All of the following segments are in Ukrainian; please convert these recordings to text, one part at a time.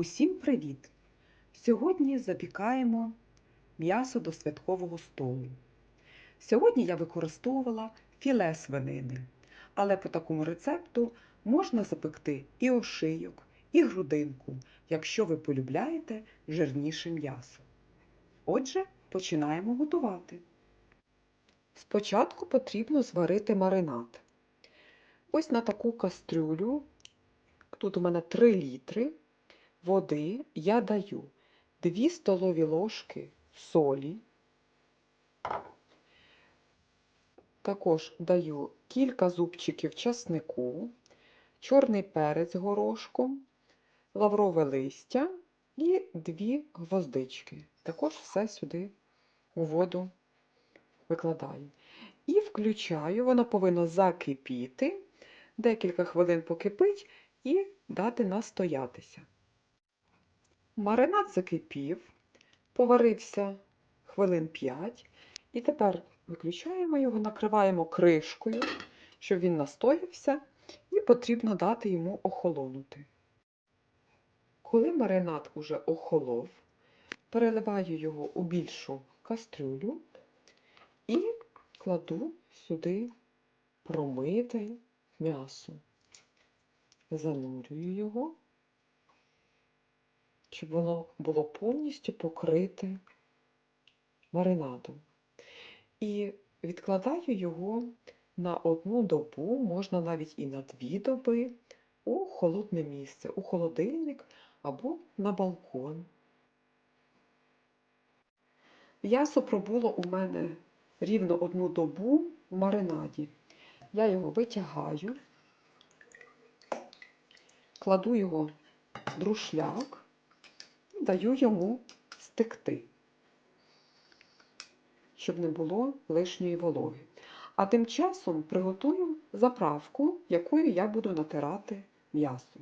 Усім привіт! Сьогодні запікаємо м'ясо до святкового столу. Сьогодні я використовувала філе свинини, але по такому рецепту можна запекти і ошийок, і грудинку, якщо ви полюбляєте жирніше м'ясо. Отже, починаємо готувати. Спочатку потрібно зварити маринад. Ось на таку кастрюлю, тут у мене 3 літри води я даю 2 столові ложки солі. Також даю кілька зубчиків часнику, чорний перець горошком, лаврове листя і дві гвоздички. Також все сюди у воду викладаю. І включаю, воно повинно закипіти, декілька хвилин покипить і дати настоятися. Маринад закипів, поварився хвилин 5, і тепер виключаємо його, накриваємо кришкою, щоб він настоявся, і потрібно дати йому охолонути. Коли маринад уже охолов, переливаю його у більшу кастрюлю і кладу сюди промите м'ясо. Занурюю його щоб воно було повністю покрите маринадом. І відкладаю його на одну добу, можна навіть і на дві доби, у холодне місце, у холодильник або на балкон. М'ясо пробуло у мене рівно одну добу в маринаді. Я його витягаю, кладу його в друшляк даю йому стекти, щоб не було лишньої вологи. А тим часом приготую заправку, якою я буду натирати м'ясо.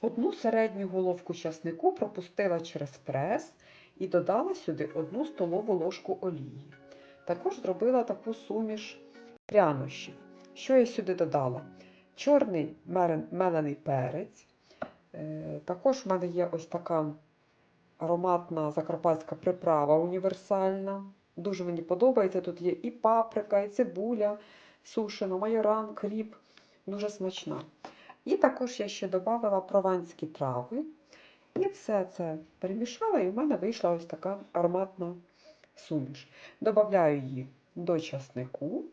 Одну середню головку часнику пропустила через прес і додала сюди одну столову ложку олії. Також зробила таку суміш прянощів. Що я сюди додала? Чорний мелений перець, також в мене є ось така ароматна закарпатська приправа універсальна. Дуже мені подобається. Тут є і паприка, і цибуля, сушена, майоран, кріп. Дуже смачна. І також я ще додала прованські трави. І все це перемішала, і в мене вийшла ось така ароматна суміш. Добавляю її до часнику.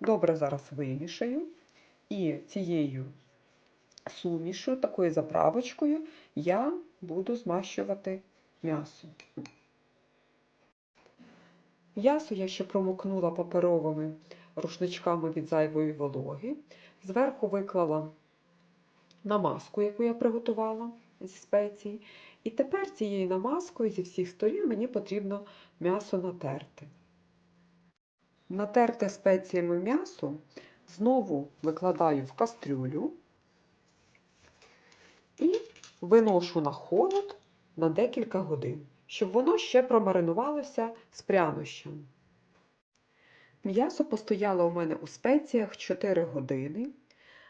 Добре зараз вимішаю. І цією сумішу, такою заправочкою, я буду змащувати м'ясо. М'ясо я ще промокнула паперовими рушничками від зайвої вологи. Зверху виклала намазку, яку я приготувала зі спецій. І тепер цією намазкою зі всіх сторін мені потрібно м'ясо натерти. Натерте спеціями м'ясо знову викладаю в кастрюлю і виношу на холод на декілька годин, щоб воно ще промаринувалося з прянощами. М'ясо постояло у мене у спеціях 4 години,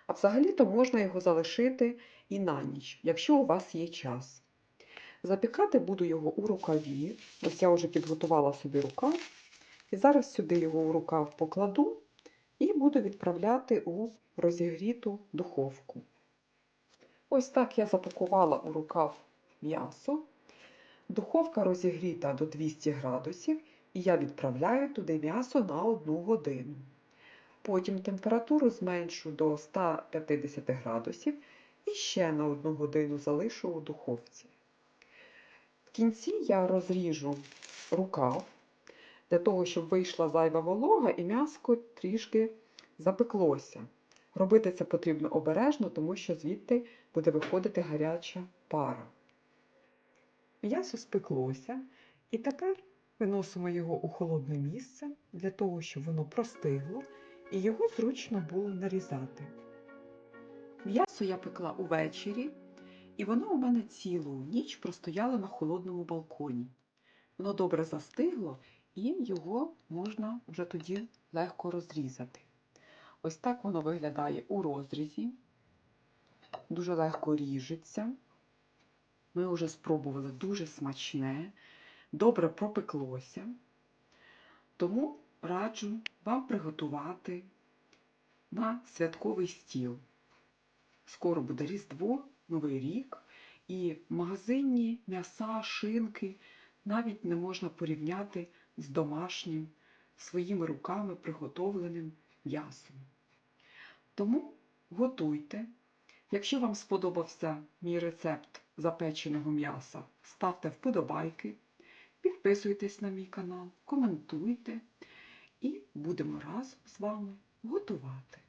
а взагалі-то можна його залишити і на ніч, якщо у вас є час. Запікати буду його у рукаві. Ось я вже підготувала собі рукав. І зараз сюди його у рукав покладу і буду відправляти у розігріту духовку. Ось так я запакувала у рукав м'ясо. Духовка розігріта до 200 градусів, і я відправляю туди м'ясо на 1 годину. Потім температуру зменшу до 150 градусів і ще на 1 годину залишу у духовці. В кінці я розріжу рукав для того, щоб вийшла зайва волога і м'ясо трішки запеклося. Робити це потрібно обережно, тому що звідти буде виходити гаряча пара. М'ясо спеклося, і тепер виносимо його у холодне місце для того, щоб воно простигло і його зручно було нарізати. М'ясо я пекла увечері, і воно у мене цілу ніч простояло на холодному балконі. Воно добре застигло, і його можна вже тоді легко розрізати. Ось так воно виглядає у розрізі, дуже легко ріжеться. Ми вже спробували дуже смачне, добре пропеклося. Тому раджу вам приготувати на святковий стіл. Скоро буде Різдво, Новий рік, і магазинні м'яса, шинки навіть не можна порівняти з домашнім, своїми руками приготовленим м'ясом. Тому готуйте. Якщо вам сподобався мій рецепт запеченого м'яса, ставте вподобайки, підписуйтесь на мій канал, коментуйте і будемо разом з вами готувати.